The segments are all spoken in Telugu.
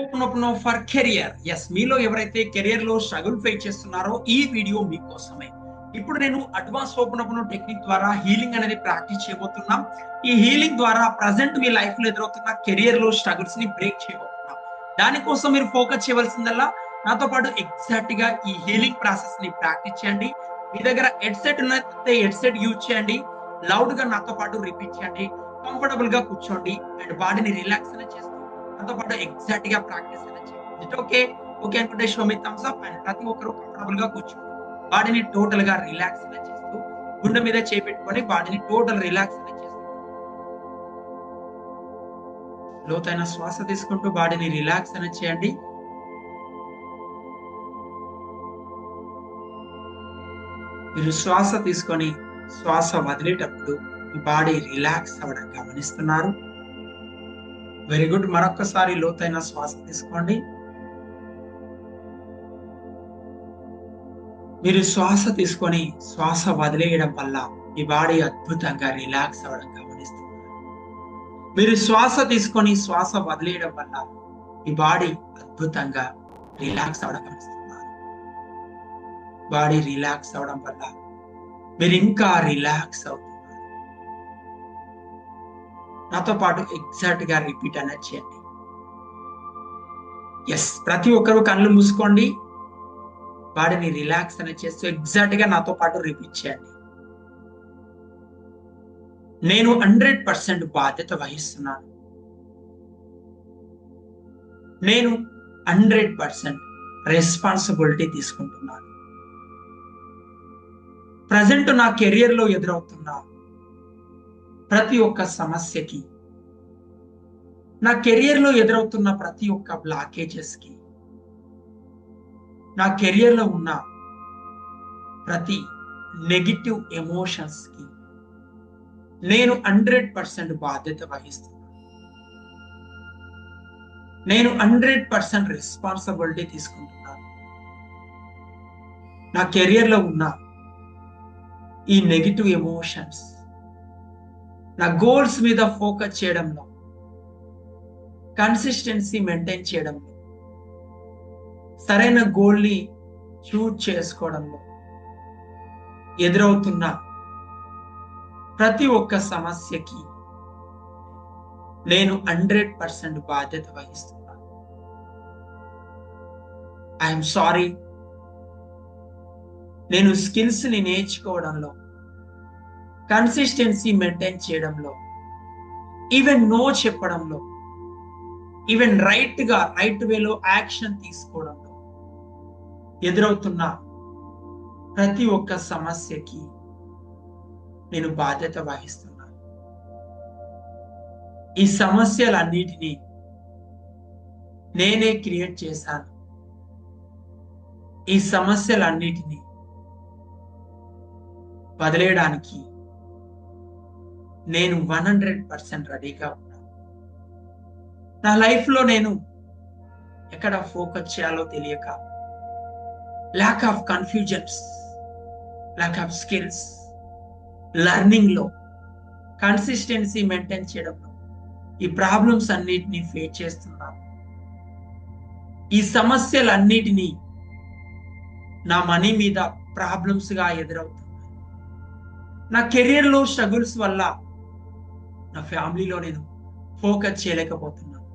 Open for career. ఎస్ మీలో ఎవరైతే కెరియర్లో స్ట్రగుల్ ఫేస్ చేస్తున్నారో ఈ వీడియో మీకోసమే. ఇప్పుడు నేను అడ్వాన్స్ ఓపెన్ టెక్నిక్ ద్వారా హీలింగ్ అనేది ప్రాక్టీస్ చేయబోతున్నాం. ఈ హీలింగ్ ద్వారా ప్రజెంట్ మీ లైఫ్లో ఎదురవుతున్న కెరియర్లో స్ట్రగుల్స్ని బ్రేక్ చేయబోతున్నాం. దానికోసం మీరు ఫోకస్ చేయవలసిందల్లా నాతో పాటు ఎగ్జాక్ట్గా ఈ హీలింగ్ ప్రాసెస్ని ప్రాక్టీస్ చేయండి. మీ దగ్గర హెడ్సెట్ ఉన్నట్లయితే హెడ్సెట్ యూజ్ చేయండి. లౌడ్గా నాతో పాటు రిపీట్ చేయండి. కంఫర్టబుల్గా కూర్చోండి. అండ్ బాడీని రిలాక్స్ అనేది నాతో పాటు ఎగ్జాక్ట్గా ప్రాక్టీస్ అనేది చేయండి. ఓకే ఓకే అనుకుంటే show me thumbs up and ప్రతి ఒక్కరు కంఫర్టబుల్గా కూర్చోండి. బాడీని టోటల్గా రిలాక్స్ అనేది చేస్తూ గుండె మీద చేపెట్టుకొని బాడీని టోటల్ రిలాక్స్ అనేది చేస్తూ. లోతైన శ్వాస తీసుకుంటూ బాడీని రిలాక్స్ అనేది చేయండి. మీరు శ్వాస తీసుకొని శ్వాస వదిలేటప్పుడు మీ బాడీ రిలాక్స్ అవ్వడం గమనిస్తున్నారు. Very good. మరొకసారి లోతైన శ్వాస తీసుకోండి. మీరు శ్వాస తీసుకొని శ్వాస వదిలేయడం వల్ల మీ బాడీ అద్భుతంగా రిలాక్స్ అవ్వడం గమనిస్తున్నారు మీరు శ్వాస తీసుకొని శ్వాస వదిలేయడం వల్ల మీ బాడీ అద్భుతంగా రిలాక్స్ అవ్వడం గమనిస్తున్నారు బాడీ రిలాక్స్ అవ్వడం వల్ల మీరు ఇంకా రిలాక్స్ అవుతుంది నాతో పాటు ఎగ్జాక్ట్గా రిపీట్ అనేది చేయండి. ఎస్ ప్రతి ఒక్కరు కళ్ళు మూసుకోండి. బాడీని రిలాక్స్ అనేది చేస్తూ ఎగ్జాక్ట్గా నాతో పాటు రిపీట్ చేయండి. నేను హండ్రెడ్ పర్సెంట్ బాధ్యత వహిస్తున్నాను. నేను హండ్రెడ్ పర్సెంట్ రెస్పాన్సిబిలిటీ తీసుకుంటున్నాను. ప్రజెంట్ నా కెరియర్లో ఎదురవుతున్నాను ప్రతి ఒక్క సమస్యకి నా కెరియర్లో ఎదురవుతున్న ప్రతి ఒక్క బ్లాకేజెస్కి నా కెరియర్లో ఉన్న ప్రతి నెగిటివ్ ఎమోషన్స్కి నేను హండ్రెడ్ పర్సెంట్ బాధ్యత వహిస్తున్నాను నేను హండ్రెడ్ పర్సెంట్ రెస్పాన్సిబిలిటీ తీసుకుంటున్నాను నా కెరియర్లో ఉన్న ఈ నెగిటివ్ ఎమోషన్స్ నా గోల్స్ మీద ఫోకస్ చేయడంలో కన్సిస్టెన్సీ మెయింటైన్ చేయడంలో సరైన గోల్ని షూట్ చేసుకోవడంలో ఎదురవుతున్న ప్రతి ఒక్క సమస్యకి నేను హండ్రెడ్ పర్సెంట్ బాధ్యత వహిస్తున్నాను ఐఎమ్ సారీ నేను స్కిల్స్ని నేర్చుకోవడంలో కన్సిస్టెన్సీ మెయింటైన్ చేయడంలో ఈవెన్ నో చెప్పడంలో ఈవెన్ రైట్గా రైట్ వేలో యాక్షన్ తీసుకోవడంలో ఎదురవుతున్న ప్రతి ఒక్క సమస్యకి నేను బాధ్యత వహిస్తున్నాను. ఈ సమస్యలన్నిటినీ నేనే క్రియేట్ చేశాను. ఈ సమస్యలన్నిటినీ వదిలేయడానికి నేను వన్ హండ్రెడ్ పర్సెంట్ రెడీగా ఉన్నాను నా లైఫ్లో నేను ఎక్కడ ఫోకస్ చేయాలో తెలియక lack of confusions lack of skills లర్నింగ్లో consistency maintain చేయడంలో ఈ ప్రాబ్లమ్స్ అన్నిటినీ ఫేస్ చేస్తున్నాను. ఈ సమస్యలన్నిటినీ నా మనీ మీద ప్రాబ్లమ్స్గా ఎదురవుతున్నాయి. నా కెరీర్లో స్ట్రగుల్స్ వల్ల నా ఫ్యామిలీలో నేను ఫోకస్ చేయలేకపోతున్నాను.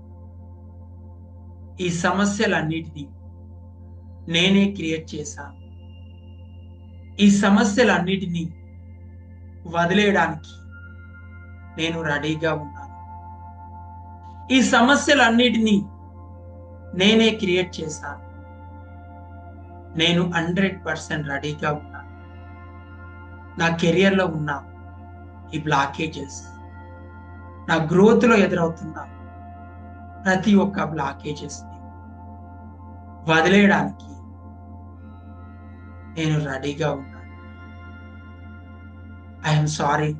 ఈ సమస్యలన్నిటినీ నేనే క్రియేట్ చేశాను ఈ సమస్యలన్నిటినీ వదిలేయడానికి నేను రెడీగా ఉన్నాను. ఈ సమస్యలన్నిటినీ నేనే క్రియేట్ చేశాను నేను హండ్రెడ్ పర్సెంట్ రెడీగా ఉన్నాను. నా కెరియర్లో ఉన్న ఈ బ్లాకేజెస్ నా గ్రోత్లో ఎదురవుతున్న ప్రతి ఒక్క బ్లాకేజెస్ని వదిలేయడానికి నేను రెడీగా ఉన్నాను. ఐఎమ్ సారీ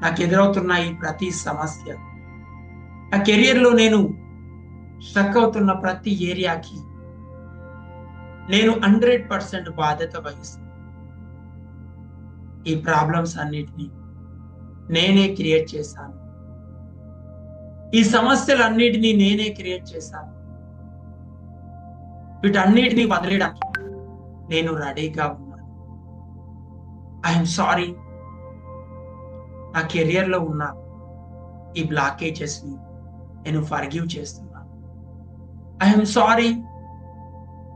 నాకు ఎదురవుతున్న ఈ ప్రతి సమస్య నా కెరియర్లో నేను స్టక్ అవుతున్న ప్రతి ఏరియాకి నేను హండ్రెడ్ పర్సెంట్ బాధ్యత వహిస్తాను ఈ ప్రాబ్లమ్స్ అన్నిటినీ నేనే క్రియేట్ చేశాను. ఈ సమస్యలన్నిటినీ నేనే క్రియేట్ చేశాను. వీటన్నిటినీ వదిలేయడానికి నేను రెడీగా ఉన్నాను. ఐఎమ్ సారీ నా కెరియర్లో ఉన్న ఈ బ్లాకేజెస్ని నేను ఫర్గివ్ చేస్తున్నాను. ఐఎమ్ సారీ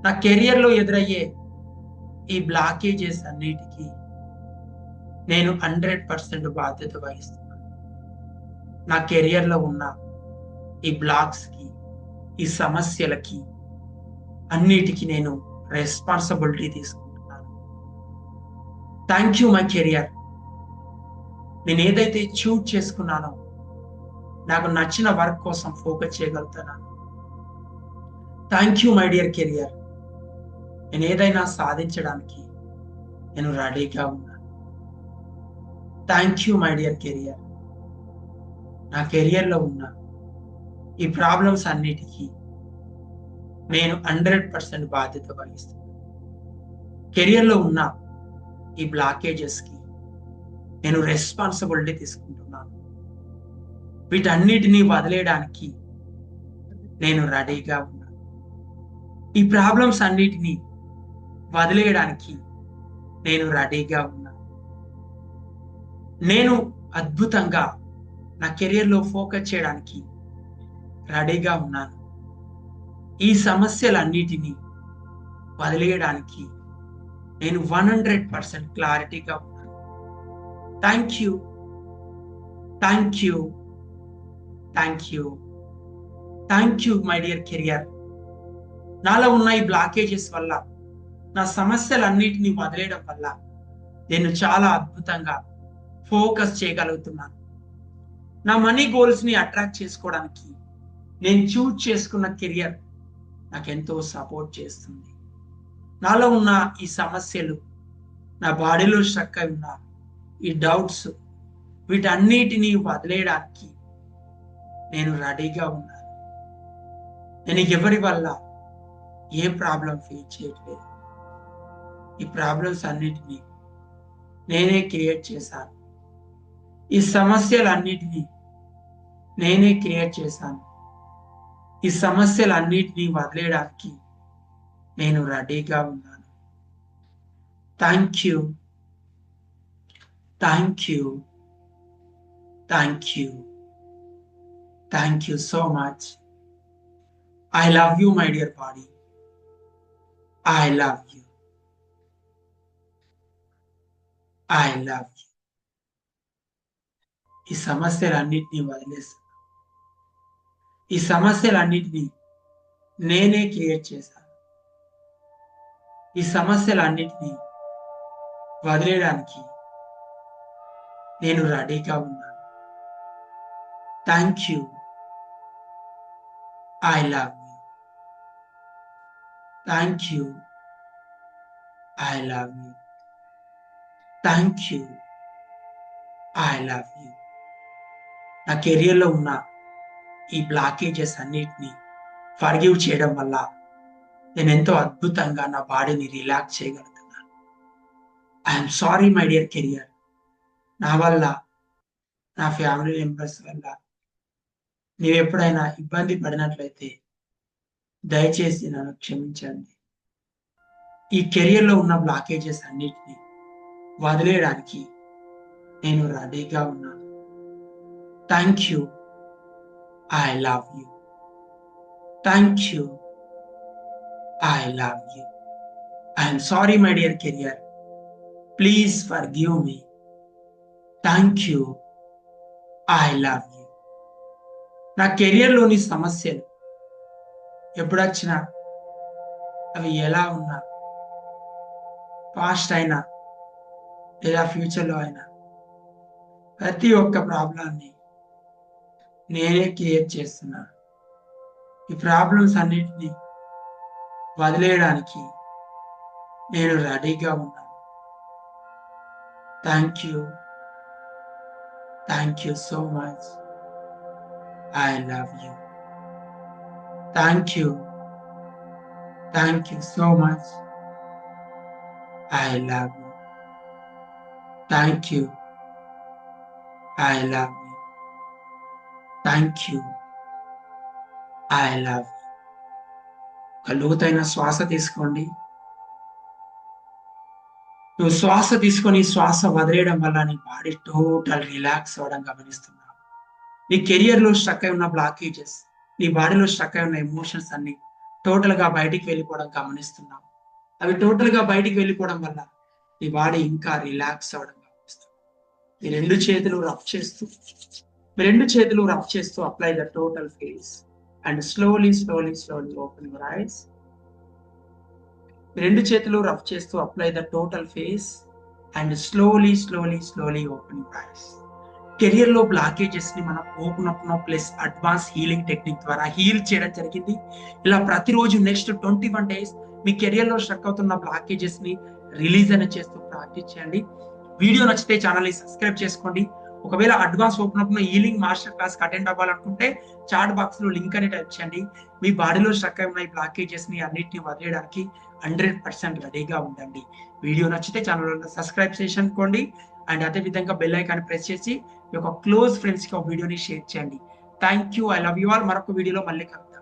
నా కెరియర్లో ఎదురయ్యే ఈ బ్లాకేజెస్ అన్నిటికీ నేను హండ్రెడ్ పర్సెంట్ బాధ్యత వహిస్తున్నాను. నా కెరియర్లో ఉన్న ఈ బ్లాక్స్కి ఈ సమస్యలకి అన్నిటికీ నేను రెస్పాన్సిబిలిటీ తీసుకుంటున్నాను. Thank you my career. నేను ఏదైతే చూట్ చేసుకున్నానో నాకు నచ్చిన వర్క్ కోసం ఫోకస్ చేయగలుగుతున్నాను. Thank you my dear career. నేను ఏదైనా సాధించడానికి నేను రెడీగా ఉన్నాను. Thank you my dear career నా కెరియర్లో ఉన్న ఈ ప్రాబ్లమ్స్ అన్నిటికీ నేను హండ్రెడ్ పర్సెంట్ బాధ్యత వహిస్తున్నాను కెరియర్లో ఉన్న ఈ బ్లాకేజెస్కి నేను రెస్పాన్సిబిలిటీ తీసుకుంటున్నాను. వీటన్నిటినీ వదిలేయడానికి నేను రెడీగా ఉన్నాను ఈ ప్రాబ్లమ్స్ అన్నిటినీ వదిలేయడానికి నేను రెడీగా ఉన్నాను నేను అద్భుతంగా నా కెరియర్లో ఫోకస్ చేయడానికి రెడీగా ఉన్నాను. ఈ సమస్యలన్నిటినీ వదిలేయడానికి నేను వన్ హండ్రెడ్ పర్సెంట్ క్లారిటీగా ఉన్నాను. Thank you thank you thank you thank you my dear career నాలో ఉన్న ఈ బ్లాకేజెస్ వల్ల నా సమస్యలన్నిటినీ వదిలేయడం వల్ల నేను చాలా అద్భుతంగా ఫోకస్ చేయగలుగుతున్నాను. నా మనీ గోల్స్ని అట్రాక్ట్ చేసుకోవడానికి నేను చూజ్ చేసుకున్న కెరియర్ నాకు ఎంతో సపోర్ట్ చేస్తుంది. నాలో ఉన్న ఈ సమస్యలు నా బాడీలో స్ట్రక్ అయి ఉన్న ఈ డౌట్స్ వీటన్నిటినీ వదిలేయడానికి నేను రెడీగా ఉన్నాను. నేను ఎవరి వల్ల ఏ ప్రాబ్లం ఫేస్ చేయట్లేదు. ఈ ప్రాబ్లమ్స్ అన్నిటినీ నేనే క్రియేట్ చేశాను. ఈ సమస్యలన్నిటినీ నేనే క్రియేట్ చేశాను. ఈ సమస్యలన్నిటినీ వదిలేయడానికి నేను రెడీగా ఉన్నాను. Thank you thank you thank you thank you so much I love you my dear body I love you I love you ఈ సమస్యలన్నిటినీ వదిలేస్తాను ఈ సమస్యలన్నిటినీ నేనే క్రియేట్ చేశాను ఈ సమస్యలన్నిటినీ వదిలేయడానికి నేను రెడీగా ఉన్నాను thank you I love you thank you I love you thank you I love you నా కెరియర్లో ఉన్న ఈ బ్లాకేజెస్ అన్నిటినీ ఫర్గివ్ చేయడం వల్ల నేను ఎంతో అద్భుతంగా నా బాడీని రిలాక్స్ చేయగలుగుతున్నాను. I'm sorry my dear career నా వల్ల నా ఫ్యామిలీ మెంబర్స్ వల్ల నీవు ఎప్పుడైనా ఇబ్బంది పడినట్లయితే దయచేసి నన్ను క్షమించండి. ఈ కెరియర్లో ఉన్న బ్లాకేజెస్ అన్నిటినీ వదిలేయడానికి నేను రెడీగా ఉన్నాను. Thank you I love you thank you I love you I'm sorry my dear career please forgive me thank you I love you నా కెరియర్లోని సమస్యలు ఎప్పుడొచ్చినా అవి ఎలా ఉన్నా పాస్ట్ అయినా లేదా ఫ్యూచర్లో అయినా ప్రతి ఒక్క ప్రాబ్లాన్ని నేనే క్రియేట్ చేస్తున్నాను ఈ ప్రాబ్లమ్స్ అన్నిటినీ వదిలేయడానికి నేను రెడీగా ఉన్నాను. Thank you thank you so much I love you thank you thank you so much I love you thank you I love you thank you I love ఒక లోతైన శ్వాస తీసుకోండి. నువ్వు శ్వాస తీసుకొని శ్వాస వదిలేయడం వల్ల నీ బాడీ టోటల్ రిలాక్స్ అవ్వడం గమనిస్తున్నావు నీ కెరియర్లో స్ట్రక్ అయి ఉన్న బ్లాకేజెస్ నీ బాడీలో స్ట్రక్ అయి ఉన్న ఎమోషన్స్ అన్ని టోటల్గా బయటికి వెళ్ళిపోవడం గమనిస్తున్నావు అవి టోటల్గా బయటికి వెళ్ళిపోవడం వల్ల నీ బాడీ ఇంకా రిలాక్స్ అవ్వడం గమనిస్తుంది మీ రెండు చేతులు రఫ్ చేస్తూ రెండు చేతులు రఫ్ చేస్తూ apply the total face and slowly slowly slowly open your eyes రెండు చేతులు రఫ్ చేస్తూ apply the total face and slowly slowly slowly open your eyes కెరియర్లో బ్లాకేజెస్ని మనం open up no plus advance healing technique ద్వారా హీల్ చేయడం జరిగింది. ఇలా ప్రతిరోజు నెక్స్ట్ ట్వంటీ వన్ డేస్ మీ కెరియర్లో స్ట్రక్ అవుతున్న బ్లాకేజెస్ని రిలీజ్ అనేది చేస్తూ ప్రాక్టీస్ చేయండి. వీడియో నచ్చితే ఛానల్ని సబ్స్క్రైబ్ చేసుకోండి. ఒకవేళ advance open up healing master class attend అవ్వాలనుకుంటే చాట్ బాక్స్లో లింక్ అని టైప్ చేయండి. మీ బాడీలో స్ట్రక్ అయి ఉన్న బ్లాకేజెస్ని అన్నిటిని వదిలేయడానికి హండ్రెడ్ పర్సెంట్ రెడీగా ఉండండి. వీడియో నచ్చితే ఛానల్ సబ్స్క్రైబ్ చేసుకోండి అండ్ అదే విధంగా బెల్ ఐకాన్ ప్రెస్ చేసి మీ యొక్క క్లోజ్ ఫ్రెండ్స్కి ఒక వీడియోని షేర్ చేయండి. Thank you I love you all మరొక వీడియోలో మళ్ళీ కలుగుతాం